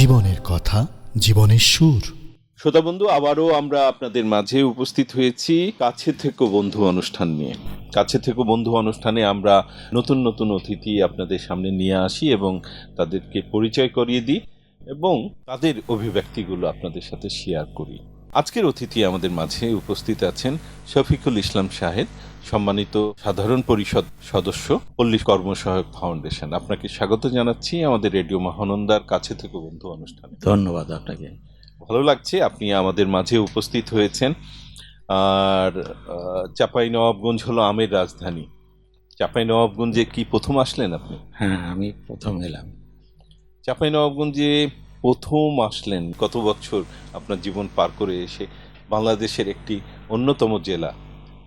জীবনের কথা, জীবনের সুর। শ্রোতা বন্ধু, আবারও আমরা আপনাদের মাঝে উপস্থিত হয়েছি কাছে থেকে বন্ধু অনুষ্ঠান নিয়ে। কাছে থেকে বন্ধু অনুষ্ঠানে আমরা নতুন নতুন অতিথি আপনাদের সামনে নিয়ে আসি এবং তাদেরকে পরিচয় করিয়ে দিই এবং তাদের অভিব্যক্তিগুলো আপনাদের সাথে শেয়ার করি। আজকের অতিথি আমাদের মাঝে উপস্থিত আছেন শফিকুল ইসলাম সাহেব সম্মানিত সাধারণ পরিষদ সদস্য পল্লী কর্মসহায়ক ফাউন্ডেশন। আপনাকে স্বাগত জানাচ্ছি আমাদের রেডিও মহানন্দার কাছে থেকে বন্ধু অনুষ্ঠানে। ধন্যবাদ আপনাকে। ভালো লাগছে আপনি আমাদের মাঝে উপস্থিত হয়েছেন। আর চাপাই নবাবগঞ্জ হলো আমের রাজধানী। চাপাই নবাবগঞ্জে কি প্রথম আসলেন আপনি? হ্যাঁ আমি প্রথম এলাম। চাপাই নবাবগঞ্জে প্রথম আসলেন। কত বছর আপনার জীবন পার করে এসে বাংলাদেশের একটি অন্যতম জেলা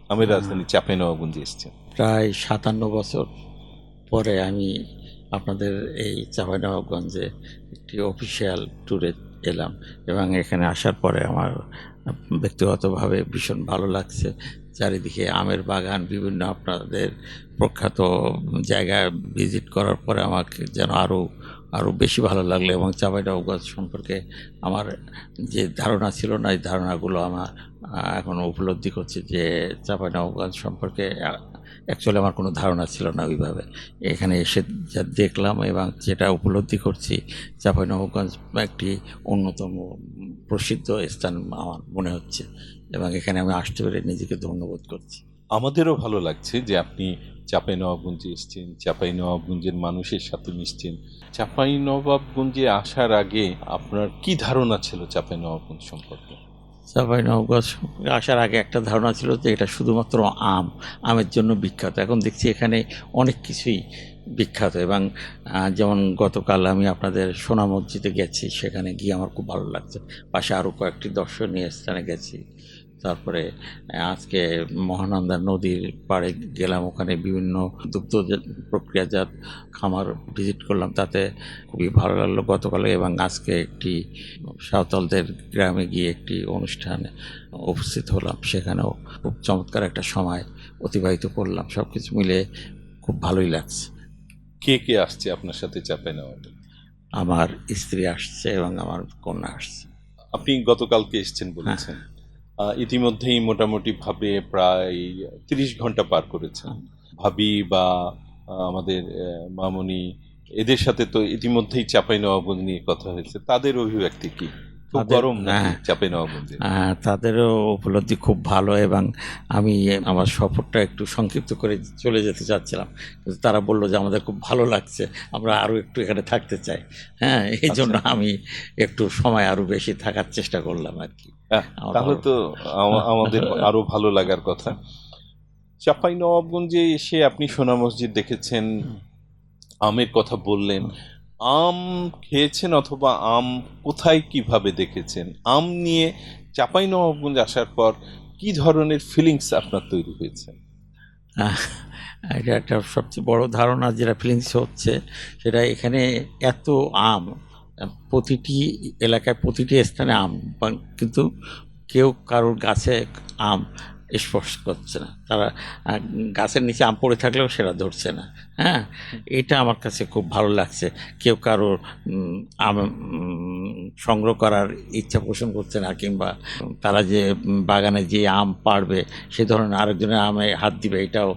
আমি রাজধানী চাপাই নবাবগঞ্জে এসেছেন। প্রায় সাতান্ন বছর পরে আমি আপনাদের এই চাঁপাইনবাবগঞ্জে একটি অফিসিয়াল ট্যুরে এলাম এবং এখানে আসার পরে আমার ব্যক্তিগতভাবে ভীষণ ভালো লাগছে। চারিদিকে আমের বাগান বিভিন্ন আপনাদের প্রখ্যাত জায়গায় ভিজিট করার পরে আমাকে যেন আরও আরও বেশি ভালো লাগল এবং চাঁপাইনবাবগঞ্জ সম্পর্কে আমার যে ধারণা ছিল না, এই ধারণাগুলো আমার এখন উপলব্ধি করছি যে চাঁপাইনবাবগঞ্জ সম্পর্কে অ্যাকচুয়ালি আমার কোনো ধারণা ছিল না ওইভাবে। এখানে এসে যা দেখলাম এবং যেটা উপলব্ধি করছি চাঁপাইনবাবগঞ্জ একটি অন্যতম প্রসিদ্ধ স্থান আমার মনে হচ্ছে এবং এখানে আমি আসতে পেরে নিজেকে ধন্যবাদ করছি। আমাদেরও ভালো লাগছে যে আপনি চাপাই নবাবগঞ্জে এসছেন, চাপাই নবাবগঞ্জের মানুষের সাথে মিশছেন। চাপাই নবাবগঞ্জে আসার আগে আপনার কি ধারণা ছিল চাপাই নবাবগঞ্জ সম্পর্কে? চাঁপাইনবাবগঞ্জ সম্পর্কে আসার আগে একটা ধারণা ছিল যে এটা শুধুমাত্র আম, আমের জন্য বিখ্যাত। এখন দেখছি এখানে অনেক কিছুই বিখ্যাত এবং যেমন গতকাল আমি আপনাদের সোনা মসজিদে গেছি, সেখানে গিয়ে আমার খুব ভালো লাগছে। পাশে আরও কয়েকটি দর্শনীয় স্থানে গেছি। তারপরে আজকে মহানন্দা নদীর পাড়ে গেলাম ওখানে বিভিন্ন দুগ্ধ প্রক্রিয়াজাত খামার ভিজিট করলাম তাতে খুবই ভালো লাগল গতকালে এবং আজকে একটি সাঁওতালদের গ্রামে গিয়ে একটি অনুষ্ঠানে উপস্থিত হলাম সেখানেও খুব চমৎকার একটা সময় অতিবাহিত করলাম সব কিছু মিলে খুব ভালোই লাগছে। কে কে আসছে আপনার সাথে চাপাই নবাবগঞ্জ আমার স্ত্রী আসছে এবং আমার কন্যা আসছে। আপনি গতকালকে এসছেন বলেছেন। আহ, ইতিমধ্যেই মোটামুটিভাবে প্রায় তিরিশ ঘণ্টা পার করেছেন। ভাবি বা আমাদের মামুনি, এদের সাথে তো ইতিমধ্যেই চাপাই নবাবগঞ্জ নিয়ে কথা হয়েছে। তাদের অভিব্যক্তি কি? খুব গরম হ্যাঁ। চাপাই নবাবগঞ্জে আহ, তাদেরও উপলব্ধি খুব ভালো এবং আমি আমার সফরটা একটু সংক্ষিপ্ত করে চলে যেতে চাচ্ছিলাম। কিন্তু তারা বলল যে আমাদের খুব ভালো লাগছে আমরা আরও একটু এখানে থাকতে চাই। হ্যাঁ এই জন্য আমি একটু সময় আরও বেশি থাকার চেষ্টা করলাম আর কি। তাহলে তো আমাদের আরও ভালো লাগার কথা। চাপাই নবাবগঞ্জে এসে আপনি সোনা মসজিদ দেখেছেন আমের কথা বললেন। আম খেয়েছেন অথবা আম কোথায় কীভাবে দেখেছেন? আম নিয়ে চাপাই নবাবগঞ্জ আসার পর কি ধরনের ফিলিংস আপনার তৈরি হয়েছে? এটা একটা সবচেয়ে বড় ধারণা যেটা ফিলিংস হচ্ছে, সেটা এখানে এত আম, প্রতিটি এলাকায় প্রতিটি স্থানে আম কিন্তু কেউ কারোর গাছে আম স্পর্শ করছে না। তারা গাছের নিচে আম পড়ে থাকলেও সেটা ধরছে না। হ্যাঁ? এটা আমার কাছে খুব ভালো লাগছে। কেউ কারোর আম সংগ্রহ করার ইচ্ছা পোষণ করছে না কিংবা তারা যে বাগানে যে আম পাড়বে সে ধরনের আরেকজনের আমে হাত দিবে এটাও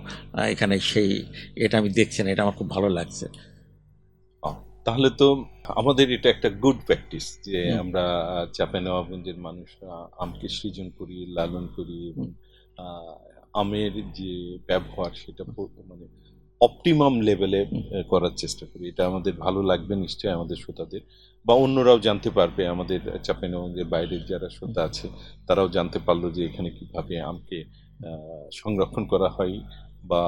এখানে সেই এটা আমি দেখছি না এটা আমার খুব ভালো লাগছে। তাহলে তো আমাদের এটা একটা গুড প্র্যাকটিস যে আমরা চাপে নবাবগঞ্জের মানুষরা আমকে সৃজন করি লালন করি এবং আমের যে ব্যবহার সেটা মানে অপটিমাম লেভেলে করার চেষ্টা করি। এটা আমাদের ভালো লাগবে নিশ্চয়ই আমাদের শ্রোতাদের। বা অন্যরাও জানতে পারবে আমাদের চাপে নবাবগঞ্জের বাইরের যারা শ্রোতা আছে তারাও জানতে পারল যে এখানে কীভাবে আমকে সংরক্ষণ করা হয় বা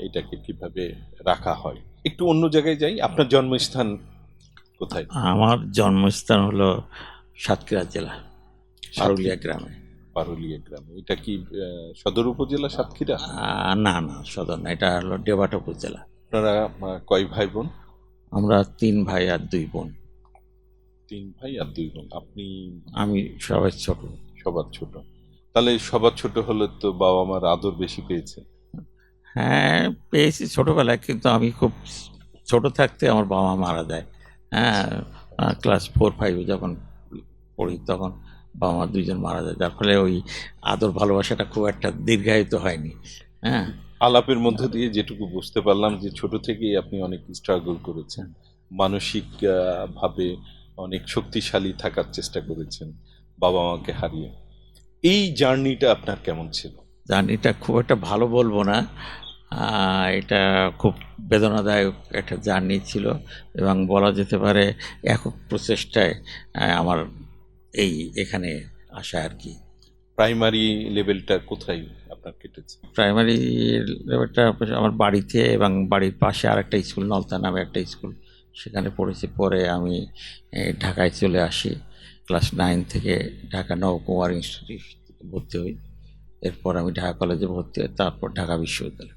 এটাকে কীভাবে রাখা হয়। একটু অন্য জায়গায় যাই। আপনার জন্মস্থান কোথায়? আমার জন্মস্থান হলো সাতক্ষীরা জেলা পারুলিয়া গ্রামে। পারুলিয়া গ্রামে। এটা কি সদর উপজেলা সাতক্ষীরা? না না সদর না এটা হলো ডেবাটা উপজেলা। আপনারা কয় ভাই বোন? আমরা তিন ভাই আর দুই বোন। তিন ভাই আর দুই বোন। আপনি? আমি সবাই ছোট। সবার ছোট। তাহলে সবার ছোট হলে তো বাবা মার আদর বেশি পেয়েছে। হ্যাঁ পেয়েছি ছোটবেলায় কিন্তু আমি খুব ছোট থাকতে আমার বাবা মারা যায়। হ্যাঁ ক্লাস ফোর ফাইভে যখন পড়ি তখন বাবা মা দুইজন মারা যায়। যার ফলে ওই আদর ভালোবাসাটা খুব একটা দীর্ঘায়িত হয়নি। হ্যাঁ? আলাপের মধ্য দিয়ে যেটুকু বুঝতে পারলাম যে ছোট থেকেই আপনি অনেক স্ট্রাগল করেছেন। মানসিক আহ, ভাবে অনেক শক্তিশালী থাকার চেষ্টা করেছেন বাবা মাকে হারিয়ে। এই জার্নিটা আপনার কেমন ছিল? জার্নিটা খুব একটা ভালো বলব না। এটা খুব বেদনাদায়ক একটা জার্নি ছিল এবং বলা যেতে পারে একক প্রচেষ্টায় আমার এই এখানে আসা আর কি। প্রাইমারি লেভেলটা কোথায় আপনার কেটেছে? প্রাইমারি লেভেলটা আমার বাড়িতে এবং বাড়ির পাশে আরেকটা স্কুল নলতা নামে একটা স্কুল। সেখানে পড়েছি। পরে আমি ঢাকায় চলে আসি। ক্লাস নাইন থেকে ঢাকা নবকুমার ইনস্টিটিউট ভর্তি হই। এরপর আমি ঢাকা কলেজে ভর্তি হই। তারপর ঢাকা বিশ্ববিদ্যালয়।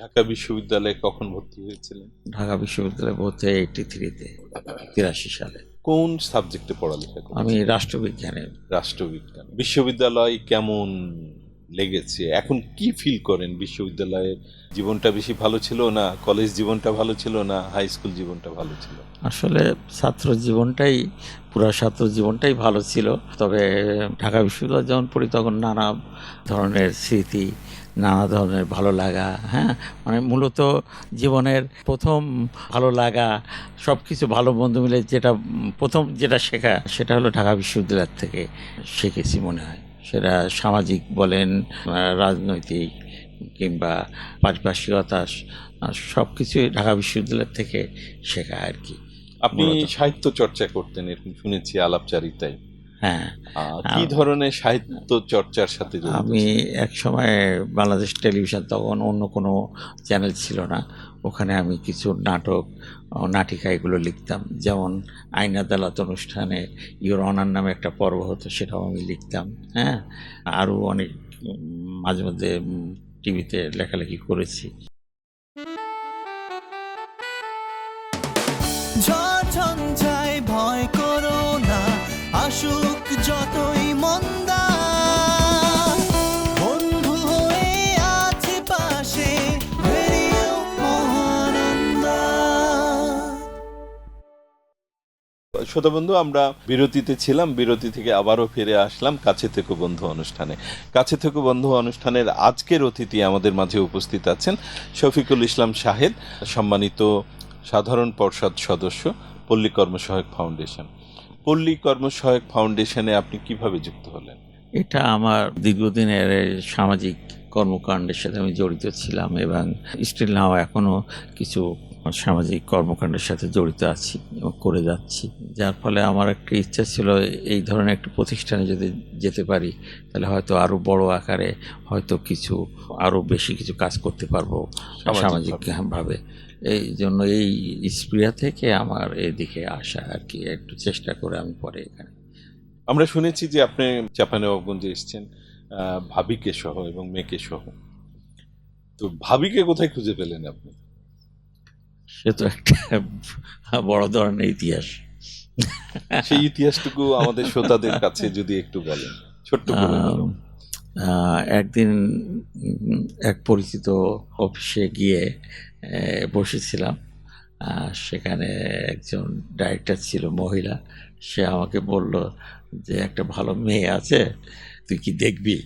ঢাকা বিশ্ববিদ্যালয়ে কখন ভর্তি হয়েছিলেন? ঢাকা বিশ্ববিদ্যালয়ে ভর্তি হয় এইটি থ্রিতে তিরাশি সালে। কোন সাবজেক্টে পড়ালেখা আমি রাষ্ট্রবিজ্ঞানে। রাষ্ট্রবিজ্ঞান। বিশ্ববিদ্যালয় কেমন লেগেছে? এখন কি ফিল করেন? বিশ্ববিদ্যালয়ের জীবনটা বেশি ভালো ছিল না? কলেজ জীবনটা ভালো ছিল না? হাই স্কুল জীবনটা ভালো ছিল? আসলে ছাত্র জীবনটাই পুরো ছাত্র জীবনটাই ভালো ছিল। তবে ঢাকা বিশ্ববিদ্যালয় যখন পড়ি তখন নানা ধরনের স্মৃতি নানা ধরনের ভালো লাগা হ্যাঁ? মানে মূলত জীবনের প্রথম ভালো লাগা সব কিছু ভালো বন্ধু মিলে যেটা প্রথম যেটা শেখা সেটা হলো ঢাকা বিশ্ববিদ্যালয় থেকে শিখেছি মনে হয়। সেটা সামাজিক বলেন রাজনৈতিক কিংবা পারিপার্শ্বিকতা সব কিছুই ঢাকা বিশ্ববিদ্যালয় থেকে শেখা আর কি আপনি। সাহিত্য চর্চা করতেন এরকম শুনেছি আলাপচারিতায়। হ্যাঁ। কি ধরনের সাহিত্য চর্চার সাথে জড়িত আমি এক সময় বাংলাদেশ টেলিভিশন তখন অন্য কোনো চ্যানেল ছিল না। ওখানে আমি কিছু নাটক নাটিকা এগুলো লিখতাম। যেমন আইন আদালত অনুষ্ঠানে ইউর অনার নামে একটা পর্ব হতো সেটাও আমি লিখতাম হ্যাঁ। আরও অনেক মাঝে মধ্যে টিভিতে লেখালেখি করেছি। আসুক যতই মন্দা। বন্ধু হয়ে আছে পাশে শ্রোতা বন্ধু, আমরা বিরতিতে ছিলাম, বিরতি থেকে আবারও ফিরে আসলাম কাছে থেকে বন্ধু অনুষ্ঠানে। কাছে থেকে বন্ধু অনুষ্ঠানের আজকের অতিথি আমাদের মাঝে উপস্থিত আছেন শফিকুল ইসলাম শাহেদ, সম্মানিত সাধারণ পর্ষদ সদস্য, পল্লী কর্মসহায়ক ফাউন্ডেশন। পল্লী কর্মসহায়ক ফাউন্ডেশনে আপনি কীভাবে যুক্ত হলেন? এটা আমার দীর্ঘদিনের সামাজিক কর্মকাণ্ডের সাথে আমি জড়িত ছিলাম এবং স্টিল নাও এখনও কিছু সামাজিক কর্মকাণ্ডের সাথে জড়িত আছি এবং করে যাচ্ছি। যার ফলে আমার একটা ইচ্ছা ছিল এই ধরনের একটি প্রতিষ্ঠানে যদি যেতে পারি তাহলে হয়তো আরও বড় আকারে হয়তো কিছু আরও বেশি কিছু কাজ করতে পারব সামাজিকভাবে। এই জন্য এই স্প্রিয়া থেকে আমার এদিকে আসা আর কি একটু চেষ্টা করে আমি পরে এখানে। আমরা শুনেছি যে আপনি চাপানবাবগঞ্জে এসেছেন আহ, ভাবিকে সহ এবং মেয়েকে সহ। তো ভাবিকে কোথায় খুঁজে পেলেন আপনি? সে তো একটা বড় ধরনের ইতিহাস। সেই ইতিহাসটুকু আমাদের শ্রোতাদের কাছে যদি একটু বলেন ছোট্ট করে একদিন এক পরিচিত অফিসে গিয়ে বসেছিলাম। সেখানে একজন ডাইরেক্টর ছিল, মহিলা। সে আমাকে বলল যে, একটা ভালো মেয়ে আছে, তুই কি দেখবি?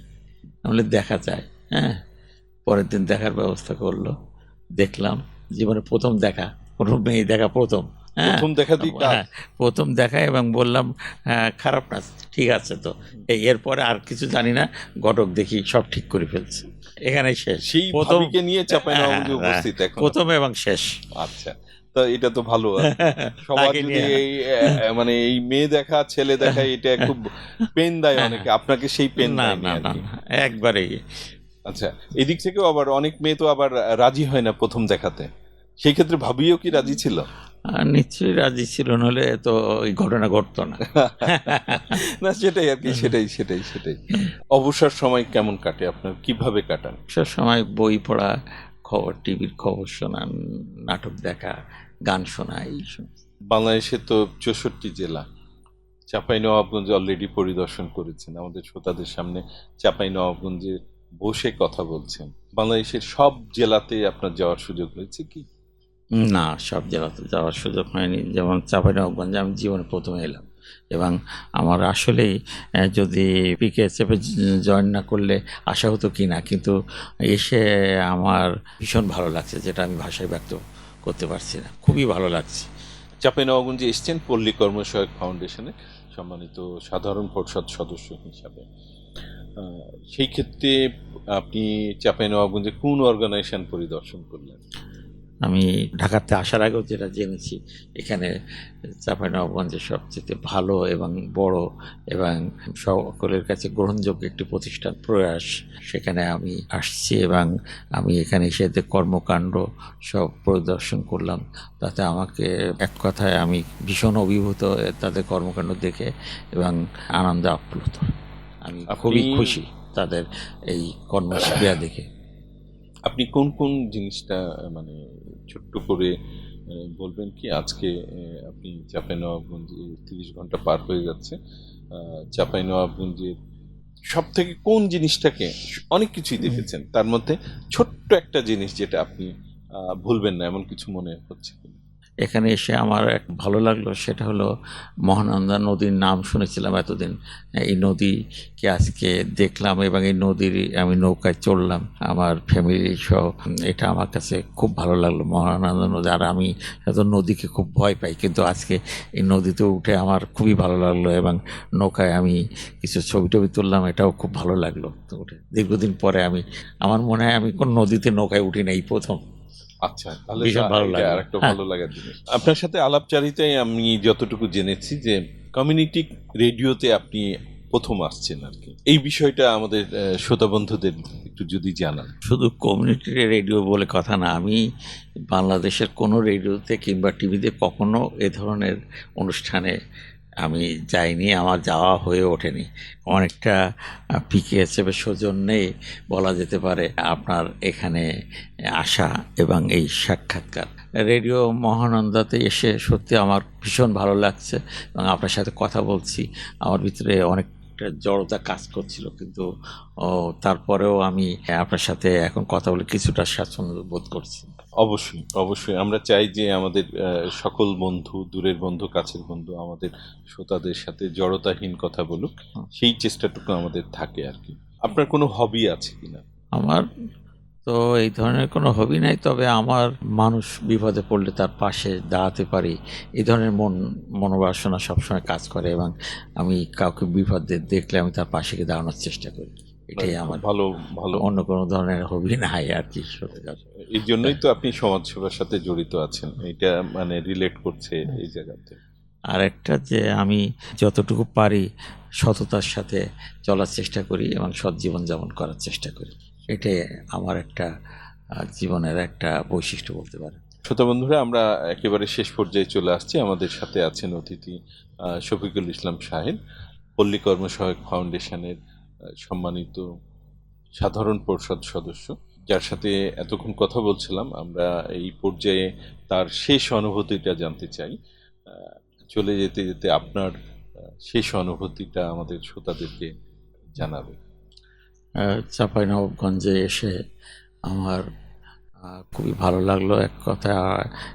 আমি দেখা যায়। হ্যাঁ। পরের দিন দেখার ব্যবস্থা করল। দেখলাম, জীবনে প্রথম দেখা, কোনো মেয়ে দেখা প্রথম। প্রথম দেখাতেই। হ্যাঁ, প্রথম দেখা এবং বললাম হ্যাঁ, খারাপ না ঠিক আছে তো। এই এরপরে আর কিছু জানি না ঘটক দেখি সব ঠিক করে ফেলছে। এখানে শেষ। সেই প্রথম নিয়ে হ্যাঁ, উপস্থিত এখন। প্রথম এবং শেষ। আচ্ছা তো এটা তো ভালো। সবার যদি এই মানে এই মেয়ে দেখা ছেলে দেখা এটা খুব পেন দেয় অনেকে। আপনাকে সেই পেন না না একবারেই আচ্ছা এদিক থেকেও আবার অনেক মেয়ে তো আবার রাজি হয় না প্রথম দেখাতে। সেই ক্ষেত্রে ভাবিও কি রাজি ছিল? নিশ্চয়ই রাজি ছিল নলে তো ওই ঘটনা ঘটতো না। না সেটাই আর কি সেটাই সেটাই সেটাই। অবসর সময় কেমন কাটে আপনার? কীভাবে কাটান? সব সময় বই পড়া খবর টিভির খবর শোনা নাটক দেখা গান শোনা এই বাংলাদেশে তো চৌষট্টি জেলা। চাপাই নবাবগঞ্জ অলরেডি পরিদর্শন করেছেন। আমাদের শ্রোতাদের সামনে চাপাই নবাবগঞ্জে বসে কথা বলছেন। বাংলাদেশের সব জেলাতে আপনার যাওয়ার সুযোগ হয়েছে কি? না, সব জেলাতে যাওয়ার সুযোগ হয়নি। যেমন চাঁপাইনবাবগঞ্জে আমি জীবনে প্রথমে এলাম এবং আমার আসলেই যদি পিকে চেপে জয়েন না করলে আশা হতো কি না, কিন্তু এসে আমার ভীষণ ভালো লাগছে, যেটা আমি ভাষায় ব্যক্ত করতে পারছি না। খুবই ভালো লাগছে। চাঁপাইনবাবগঞ্জে এসছেন পল্লী কর্মসহায়ক ফাউন্ডেশনের সম্মানিত সাধারণ পরিষদ সদস্য হিসাবে। সেই ক্ষেত্রে আপনি চাঁপাইনবাবগঞ্জে কোন অর্গানাইজেশন পরিদর্শন করলেন? আমি ঢাকাতে আসার আগেও যেটা জেনেছি এখানে চাঁপাইনবাবগঞ্জে সবচেয়ে ভালো এবং বড় এবং সকলের কাছে গ্রহণযোগ্য একটি প্রতিষ্ঠান প্রয়াস। সেখানে আমি আসছি এবং আমি এখানে এসে কর্মকাণ্ড সব পরিদর্শন করলাম তাতে আমাকে এক কথায় আমি ভীষণ অভিভূত তাদের কর্মকাণ্ড দেখে এবং আনন্দে আপ্লুত। আমি খুবই খুশি তাদের এই কর্মক্রিয়া দেখে। আপনি কোন কোন জিনিসটা মানে ছোট্ট করে বলবেন কি? আজকে আপনি চাঁপাইনবাবগঞ্জে তিরিশ ঘণ্টা পার হয়ে যাচ্ছে। চাঁপাইনবাবগঞ্জের সব থেকে কোন জিনিসটাকে অনেক কিছুই দেখেছেন। তার মধ্যে ছোট্ট একটা জিনিস যেটা আপনি ভুলবেন না এমন কিছু মনে হচ্ছে কিনা? এখানে এসে আমার এক ভালো লাগল, সেটা হলো মহানন্দা নদীর নাম শুনেছিলাম এতদিন। এই নদীকে আজকে দেখলাম এবং এই নদীর আমি নৌকায় চড়লাম, আমার ফ্যামিলি সহ। এটা আমার কাছে খুব ভালো লাগল, মহানন্দা নদী। আর আমি এত নদীকে খুব ভয় পাই, কিন্তু আজকে এই নদীতে উঠে আমার খুবই ভালো লাগল এবং নৌকায় আমি কিছু ছবি টবি তুললাম, এটাও খুব ভালো লাগল। তো উঠে দীর্ঘদিন পরে আমি, আমার মনে হয় আমি কোন নদীতে নৌকায় উঠি না এই প্রথম। আচ্ছা তাহলে ভীষণ ভালো লাগে। আর একটা হ্যাঁ। ভালো লাগার জিনিস আপনার সাথে আলাপচারিতায় আমি যতটুকু জেনেছি যে কমিউনিটি রেডিওতে আপনি প্রথম আসছেন আর কি এই বিষয়টা আমাদের শ্রোতা বন্ধুদের একটু যদি জানান শুধু কমিউনিটি রেডিও বলে কথা না আমি বাংলাদেশের কোনো রেডিওতে কিংবা টিভিতে কখনো এ ধরনের অনুষ্ঠানে আমি যাইনি, আমার যাওয়া হয়ে ওঠেনি। অনেকটা পিকেএসএফের সৌজন্যেই বলা যেতে পারে আপনার এখানে আসা এবং এই সাক্ষাৎকার। রেডিও মহানন্দাতে এসে সত্যি আমার ভীষণ ভালো লাগছে এবং আপনার সাথে কথা বলছি। আমার ভিতরে অনেকটা জড়তা কাজ করছিল কিন্তু তারপরেও আমি আপনার সাথে এখন কথা বলে কিছুটা স্বাচ্ছন্দ্য বোধ করছি। অবশ্যই অবশ্যই। আমরা চাই যে আমাদের সকল বন্ধু দূরের বন্ধু কাছের বন্ধু আমাদের শ্রোতাদের সাথে জড়তাহীন কথা বলুক। সেই চেষ্টাটুকু আমাদের থাকে আর কি। আপনার কোনো হবি আছে কিনা আমার তো এই ধরনের কোনো হবি নাই তবে আমার মানুষ বিপদে পড়লে তার পাশে দাঁড়াতে পারি। এই ধরনের মন মনোবাসনা সবসময় কাজ করে এবং আমি কাউকে বিপদে দেখলে আমি তার পাশে গিয়ে দাঁড়ানোর চেষ্টা করি। এটাই আমার ভালো ভালো। অন্য কোনো ধরনের হবি নাই আর কি। এই জন্যই তো আপনি সমাজসেবার সাথে জড়িত আছেন। এটা মানে রিলেট করছে এই জায়গাতে। আর একটা যে আমি যতটুকু পারি সততার সাথে চলার চেষ্টা করি এবং সৎ জীবনযাপন করার চেষ্টা করি। এটাই আমার একটা জীবনের একটা বৈশিষ্ট্য বলতে পারে শ্রোতা বন্ধুরা আমরা একেবারে শেষ পর্যায়ে চলে আসছি। আমাদের সাথে আছেন অতিথি শফিকুল ইসলাম সাহেব পল্লী কর্মসহায়ক ফাউন্ডেশনের সম্মানিত সাধারণ পরিষদ সদস্য, যার সাথে এতক্ষণ কথা বলছিলাম, আমরা এই পর্যায়ে তার শেষ অনুভূতিটা জানতে চাই। চলে যেতে যেতে আপনার শেষ অনুভূতিটা আমাদের শ্রোতাদেরকে জানাবে। চাঁপাইনবাবগঞ্জে এসে আমার খুবই ভালো লাগল এক কথা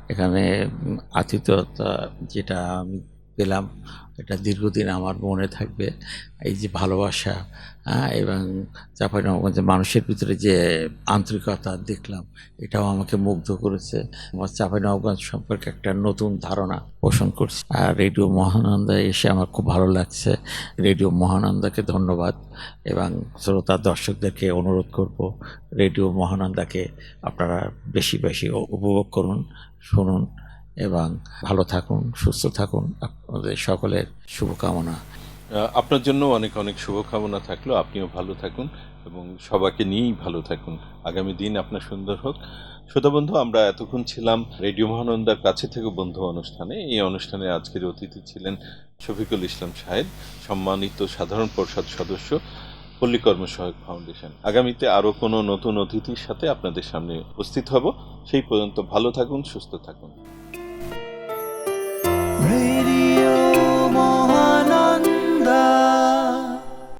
এখানে আতিথ্যতা যেটা আমি পেলাম। এটা দীর্ঘদিন আমার মনে থাকবে। এই যে ভালোবাসা হ্যাঁ, এবং চাঁপাইনবাবগঞ্জের মানুষের ভিতরে যে আন্তরিকতা দেখলাম এটাও আমাকে মুগ্ধ করেছে। আমার চাঁপাইনবাবগঞ্জ সম্পর্কে একটা নতুন ধারণা পোষণ করছে। আর রেডিও মহানন্দা এসে আমার খুব ভালো লাগছে। রেডিও মহানন্দাকে ধন্যবাদ এবং শ্রোতা দর্শকদেরকে অনুরোধ করব রেডিও মহানন্দাকে আপনারা বেশি বেশি উপভোগ করুন শুনুন। এবং ভালো থাকুন, সুস্থ থাকুন। আপনাদের সকলের শুভকামনা। আপনার জন্য অনেক অনেক শুভকামনা থাকল। আপনিও ভালো থাকুন এবং সবাইকে নিয়েই ভালো থাকুন। আগামী দিন আপনার সুন্দর হোক। শ্রোতা বন্ধু, আমরা এতক্ষণ ছিলাম রেডিও মহানন্দার কাছে থেকে বন্ধু অনুষ্ঠানে। এই অনুষ্ঠানে আজকের অতিথি ছিলেন শফিকুল ইসলাম সাহেব, সম্মানিত সাধারণ পরিষদ সদস্য পল্লী কর্মসহায়ক ফাউন্ডেশন। আগামীতে আরও কোনো নতুন অতিথির সাথে আপনাদের সামনে উপস্থিত হব। সেই পর্যন্ত ভালো থাকুন, সুস্থ থাকুন।